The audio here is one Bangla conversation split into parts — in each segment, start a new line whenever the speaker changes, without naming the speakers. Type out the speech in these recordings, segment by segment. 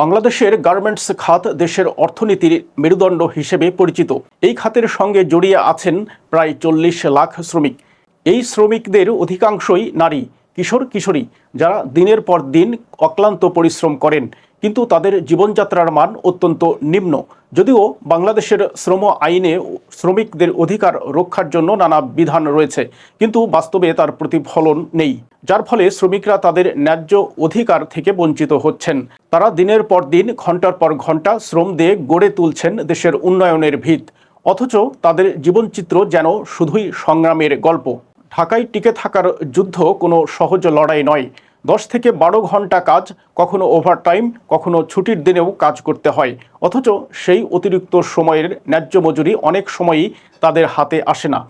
বাংলাদেশের গার্মেন্টস খাত দেশের অর্থনীতির মেরুদণ্ড হিসেবে পরিচিত। এই খাতের সঙ্গে জড়িয়ে আছেন প্রায় চল্লিশ লাখ শ্রমিক। এই শ্রমিকদের অধিকাংশই নারী, কিশোর, কিশোরী, যারা দিনের পর দিন অক্লান্ত পরিশ্রম করেন। কিন্তু তাদের জীবনযাত্রার মান অত্যন্ত নিম্ন। যদিও বাংলাদেশের শ্রম আইনে শ্রমিকদের অধিকার রক্ষার জন্য নানা বিধান রয়েছে, কিন্তু বাস্তবে তার প্রতিফলন নেই। যার ফলে শ্রমিকরা তাদের ন্যায্য অধিকার থেকে বঞ্চিত হচ্ছেন। তারা দিনের পর দিন, ঘণ্টার পর ঘণ্টা শ্রম দিয়ে গড়ে তুলছেন দেশের উন্নয়নের ভিত। অথচ তাদের জীবনচিত্র যেন শুধুই সংগ্রামের গল্প। ঢাকায় টিকে থাকার যুদ্ধ কোনো সহজ লড়াই নয়। দশ থেকে বারো ঘণ্টা কাজ, কখনো ওভারটাইম কখনো ছুটির দিনেও কাজ করতে হয়। অথচ সেই অতিরিক্ত সময়ের ন্যায্য মজুরি অনেক সময়ই তাদের হাতে আসে না।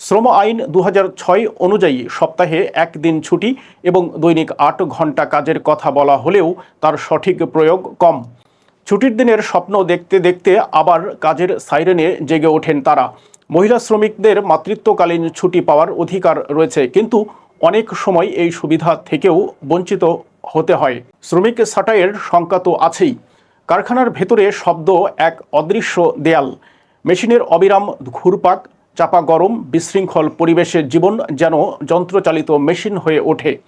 শ্রম আইন দু হাজার ছয় অনুযায়ী সপ্তাহে একদিন ছুটি এবং দৈনিক আট ঘণ্টা কাজের কথা বলা হলেও তার সঠিক প্রয়োগ কম। ছুটির দিনের স্বপ্ন দেখতে দেখতে আবার কাজের সাইরেনে জেগে ওঠেন তারা। মহিলা শ্রমিকদের মাতৃত্বকালীন ছুটি পাওয়ার অধিকার রয়েছে, কিন্তু অনেক সময় এই সুবিধা থেকেও বঞ্চিত হতে হয়। শ্রমিক ছাঁটাইয়ের শঙ্কা তো আছেই। কারখানার ভেতরে শব্দ এক অদৃশ্য দেয়াল। মেশিনের অবিরাম ঘুরপাক, চাপা গরম, বিশৃঙ্খল পরিবেশের জীবন যেন যন্ত্রচালিত মেশিন হয়ে ওঠে।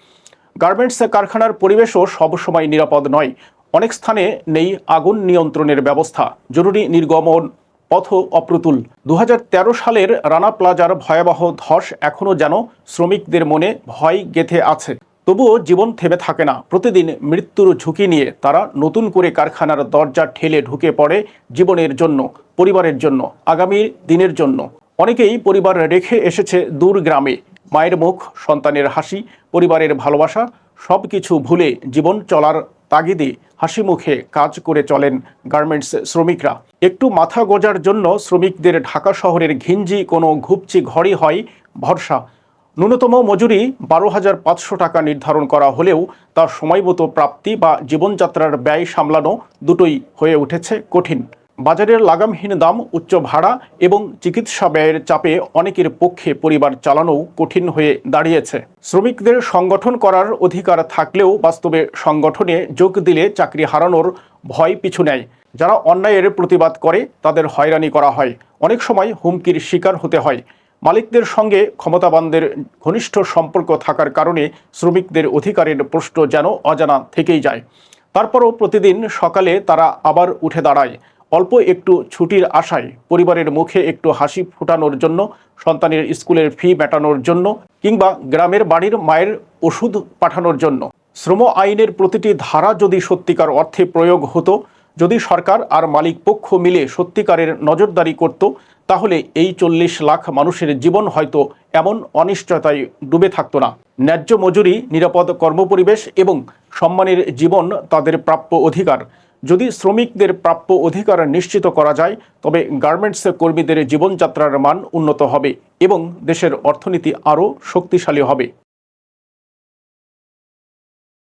গার্মেন্টস কারখানার পরিবেশও সবসময় নিরাপদ নয়। অনেক স্থানে নেই আগুন নিয়ন্ত্রণের ব্যবস্থা। জরুরি নির্গমন পথ অপ্রতুল। দু হাজার তেরো সালের রানা প্লাজার ভয়াবহ ধস এখনও যেন শ্রমিকদের মনে ভয় গেথে আছে। তবুও জীবন থেমে থাকে না। প্রতিদিন মৃত্যুর ঝুঁকি নিয়ে তারা নতুন করে কারখানার দরজা ঠেলে ঢুকে পড়ে জীবনের জন্য, পরিবারের জন্য, আগামী দিনের জন্য। অনেকেই পরিবার রেখে এসেছে দূর গ্রামে। মায়ের মুখ, সন্তানের হাসি, পরিবারের ভালোবাসা সব কিছু ভুলে জীবন চলার তাগিদে হাসি মুখে কাজ করে চলেন গার্মেন্টস শ্রমিকরা। একটু মাথা গোজার জন্য শ্রমিকদের ঢাকা শহরের ঘিঞ্জি কোনো ঘুপচি ঘরই হয়, ভরসা। ন্যূনতম মজুরি বারো হাজার পাঁচশো টাকা নির্ধারণ করা হলেও তার সময়মতো প্রাপ্তি বা জীবনযাত্রার ব্যয় সামলানো দুটোই হয়ে উঠেছে কঠিন। বাজারের লাগামহীন দাম, উচ্চ ভাড়া এবং চিকিৎসা ব্যয়ের চাপে অনেকের পক্ষে পরিবার চালানো কঠিন হয়ে দাঁড়িয়েছে। শ্রমিকদের সংগঠন করার অধিকার থাকলেও বাস্তবে সংগঠনে যোগ দিলে চাকরি হারানোর ভয় পিছু নেয়। যারা অন্যায়ের প্রতিবাদ করে, তাদের হয়রানি করা হয়। অনেক সময় হুমকির শিকার হতে হয়। মালিকদের সঙ্গে ক্ষমতাবানদের ঘনিষ্ঠ সম্পর্ক থাকার কারণে শ্রমিকদের অধিকারের প্রশ্ন যেন অজানা থেকেই যায়। তারপরও প্রতিদিন সকালে তারা আবার উঠে দাঁড়ায়। অল্প একটু ছুটির আশায় পরিবারের মুখে একটু হাসি ফোটানোর জন্য, সন্তানের স্কুলের ফি মেটানোর জন্য কিংবা গ্রামের বাড়ির মায়ের ওষুধ পাঠানোর জন্য। শ্রম আইনের প্রতিটি ধারা যদি সত্যিকার অর্থে প্রয়োগ হতো, যদি সরকার আর মালিক পক্ষ মিলে সত্যিকারের নজরদারি করত, তাহলে এই চল্লিশ লাখ মানুষের জীবন হয়তো এমন অনিশ্চয়তায় ডুবে থাকতো না। ন্যায্য মজুরি, নিরাপদ কর্মপরিবেশ এবং সম্মানের জীবন তাদের প্রাপ্য অধিকার। যদি শ্রমিকদের প্রাপ্য অধিকার নিশ্চিত করা যায়, তবে গার্মেন্টস কর্মীদের জীবনযাত্রার মান উন্নত হবে এবং দেশের অর্থনীতি আরও শক্তিশালী হবে।